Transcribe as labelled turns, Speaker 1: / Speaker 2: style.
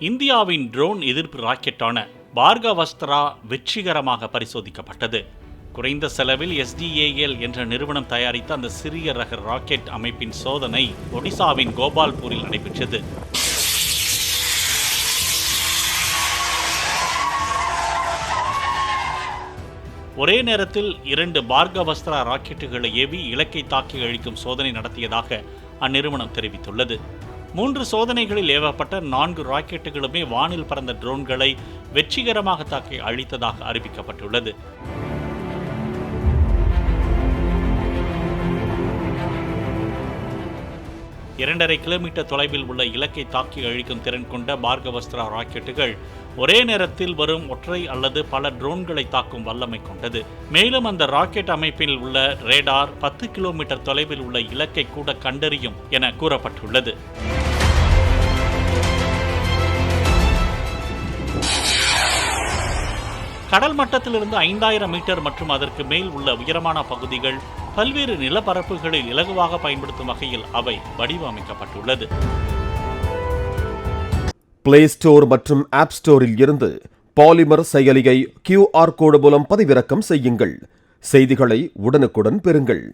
Speaker 1: இந்தியாவின் ட்ரோன் எதிர்ப்பு ராக்கெட்டான பார்கவஸ்திரா வெற்றிகரமாக பரிசோதிக்கப்பட்டது. குறைந்த செலவில் எஸ்டிஏஎல் என்ற நிறுவனம் தயாரித்த அந்த சிறிய ரக ராக்கெட் அமைப்பின் சோதனை ஒடிசாவின் கோபால்பூரில் நடைபெற்றது. ஒரே நேரத்தில் இரண்டு பார்கவஸ்திரா ராக்கெட்டுகளை ஏவி இலக்கை தாக்கி அழிக்கும் சோதனை நடத்தியதாக அந்நிறுவனம் தெரிவித்துள்ளது. மூன்று சோதனைகளில் ஏவப்பட்ட நான்கு ராக்கெட்டுகளுமே வானில் பறந்த ட்ரோன்களை வெற்றிகரமாக தாக்கி அழித்ததாக அறிவிக்கப்பட்டுள்ளது. இரண்டரை கிலோமீட்டர் தொலைவில் உள்ள இலக்கை தாக்கி அழிக்கும் திறன் கொண்ட பார்கவஸ்திரா ராக்கெட்டுகள் ஒரே நேரத்தில் வரும் ஒற்றை அல்லது பல ட்ரோன்களை தாக்கும் வல்லமை கொண்டது. மேலும் அந்த ராக்கெட் அமைப்பில் உள்ள ரேடார் பத்து கிலோமீட்டர் தொலைவில் உள்ள இலக்கை கூட கண்டறியும் என கூறப்பட்டுள்ளது. கடல் மட்டத்திலிருந்து ஐந்தாயிரம் மீட்டர் மற்றும் அதற்கு மேல் உள்ள உயரமான பகுதிகள் பல்வேறு நிலப்பரப்புகளில் இலகுவாக பயன்படுத்தும் வகையில் அவை வடிவமைக்கப்பட்டுள்ளது.
Speaker 2: பிளே ஸ்டோர் மற்றும் ஆப் ஸ்டோரில் இருந்து பாலிமர் செயலியை கியூஆர் கோடு மூலம் பதிவிறக்கம் செய்யுங்கள். செய்திகளை உடனுக்குடன் பெறுங்கள்.